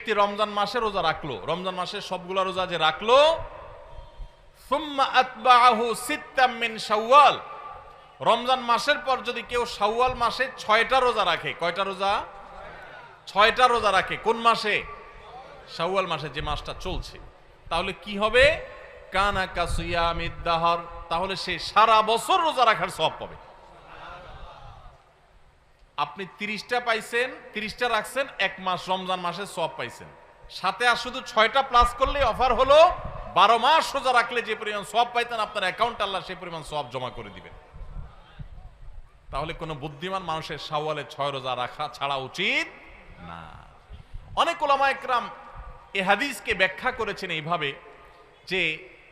ব্যক্তি রমজান মাসে রোজা রাখল, রমজান মাসে সবগুলা রোজা যে রাখল রমজান মাসের পর যদি কেউ শাওয়াল মাসে ছয়টা রোজা রাখে, কয়টা রোজা? ছয়টা রোজা রাখে, কোন মাসে? শাওয়াল মাসে যে মাসটা চলছে। তাহলে কি হবে? কানা কাসিয়ামিদ দাহর, তাহলে সে সারা বছর রোজা রাখার সব পাবে। আপনি তিরিশটা পাইছেন, তিরিশটা রাখছেন, এক মাস, রমজান মাসে সব পাইছেন। সাথে আর শুধু ছয়টা প্লাস করলে অফার হলো, বারো মাস সোজা রাখলে যে পরিমাণ সব পাইতেন, আপনার অ্যাকাউন্ট আল্লাহ সেই পরিমাণ সব জমা করে দিবেন। তাহলে কোনো বুদ্ধিমান মানুষের সাওয়ালে ছয় রোজা রাখা ছাড়া উচিত না। অনেক ওলামা একরাম এ হাদিসকে ব্যাখ্যা করেছেন এইভাবে যে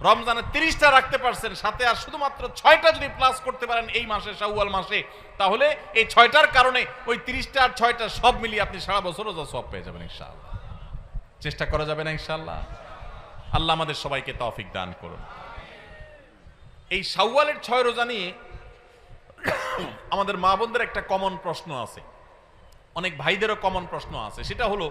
রমজানে তিরিশটা রাখতে পারছেন, সাথে আর শুধুমাত্র ছয়টা যদি প্লাস করতে পারেন এই মাসে, শাওয়াল মাসে, তাহলে এই ছয়টার কারণে ওই তিরিশটা আর ছয়টা সব মিলিয়ে আপনি সারা বছর রোজা সব পেয়ে যাবেন ইনশাআল্লাহ। চেষ্টা করা যাবে না ইনশাআল্লাহ। আল্লাহ আমাদের সবাইকে তৌফিক দান করুন। এই শাওয়ালের ছয় রোজা নিয়ে আমাদের মা বোনদের একটা কমন প্রশ্ন আছে। অনেক ভাইদেরও কমন প্রশ্ন আছে। সেটা হলো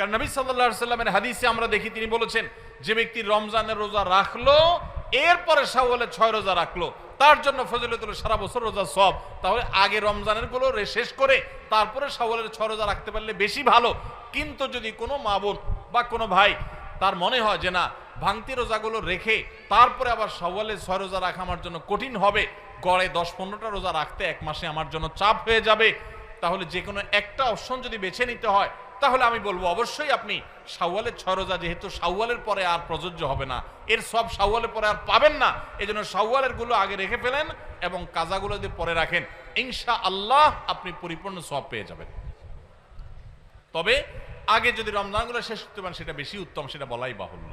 কারণ নবী সাল্লাল্লাহু সাল্লামের হাদিসে আমরা দেখি, তিনি বলেছেন, যে ব্যক্তি রমজানের রোজা রাখল, এরপরে শাওয়ালের ছয় রোজা রাখল, তার জন্য ফজিলতুল সারা বছর রোজা সব তাহলে আগে রমজানেরগুলো শেষ করে তারপরে শাওয়ালের ছয় রোজা রাখতে পারলে বেশি ভালো। কিন্তু যদি কোনো মা বোন বা কোনো ভাই তার মনে হয় যে না, ভাঙতি রোজাগুলো রেখে তারপরে আবার শাওয়ালের ছয় রোজা রাখা আমার জন্য কঠিন হবে, গড়ে দশ পনেরোটা রোজা রাখতে এক মাসে আমার জন্য চাপ হয়ে যাবে, তাহলে যে কোনো একটা অপশন যদি বেছে নিতে হয় তাহলে আমি বলব, অবশ্যই আপনি শাওয়ালের ছয় রোজা যেহেতু শাওয়ালের পরে আর প্রযোজ্য হবে না, এর সব শাওয়ালের পরে আর পাবেন না এই জন্য শাওয়ালেরগুলো আগে রেখে ফেলেন এবং কাজাগুলো যদি পরে রাখেন ইনশা আল্লাহ আপনি পরিপূর্ণ সব পেয়ে যাবেন। তবে আগে যদি রমজানগুলো শেষ করতে পারেন, সেটা বেশি উত্তম, সেটা বলাই বাহুল্য।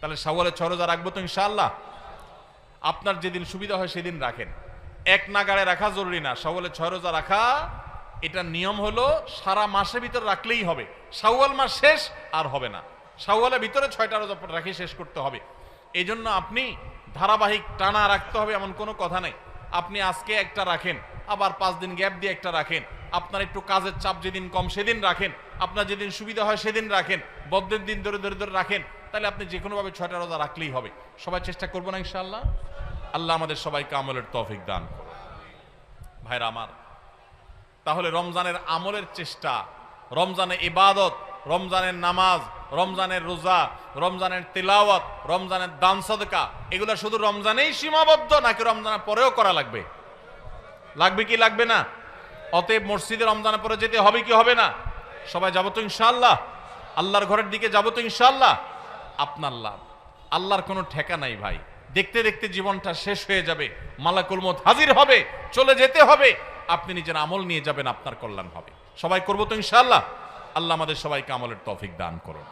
তাহলে শাওয়ালের ছয় রোজা রাখব তো ইনশাআল্লাহ? আপনার যেদিন সুবিধা হয় সেদিন রাখেন। এক নাগাড়ে রাখা জরুরি না শাওয়ালে ছয় রোজা রাখা এটা নিয়ম হলো সারা মাসের ভিতর রাখলেই হবে। শাওয়াল মাস শেষ আর হবে না। শাওয়ালের ভিতরে ছয়টা রোজা রাখি শেষ করতে হবে। এই জন্য আপনি ধারাবাহিক টানা রাখতে হবে এমন কোনো কথা নেই। আপনি আজকে একটা রাখেন, আবার পাঁচ দিন গ্যাপ দিয়ে একটা রাখেন। আপনার একটু কাজের চাপ যেদিন কম সেদিন রাখেন। আপনার যেদিন সুবিধা হয় সেদিন রাখেন। বদ্ধের দিন ধরে ধরে ধরে রাখেন। তাহলে আপনি যে কোনোভাবে ছয়টা রোজা রাখলেই হবে। সবাই চেষ্টা করব না ইনশাআল্লাহ? আল্লাহ আমাদের সবাইকে আমলের তৌফিক দান ভাইরা আমার তাহলে রমজানের আমলের চেষ্টা রমজানের ইবাদত, রমজানের নামাজ, রমজানের রোজা, রমজানের তিলাওয়াত, রমজানের দান সদকা, এগুলো শুধু রমজানেই সীমাবদ্ধ নাকি রমজানের পরেও করা লাগবে? লাগবে কি লাগবে না? অতএব মসজিদে রমজানের পরে যেতে হবে কি হবে না? সবাই যাব তো ইনশাআল্লাহ? আল্লাহর ঘরের দিকে যাব তো ইনশাল্লাহ আপনার লাভ। আল্লাহর কোনো ঠেকা নাই ভাই। দেখতে দেখতে জীবনটা শেষ হয়ে যাবে। মালাকুল মত হাজির হবে, চলে যেতে হবে। আপনি নিজের আমল নিয়ে যাবেন, আপনার কল্যাণ হবে। সবাই করব তো ইনশাআল্লাহ? আল্লাহ আমাদের সবাইকে আমলের তৌফিক দান করুন।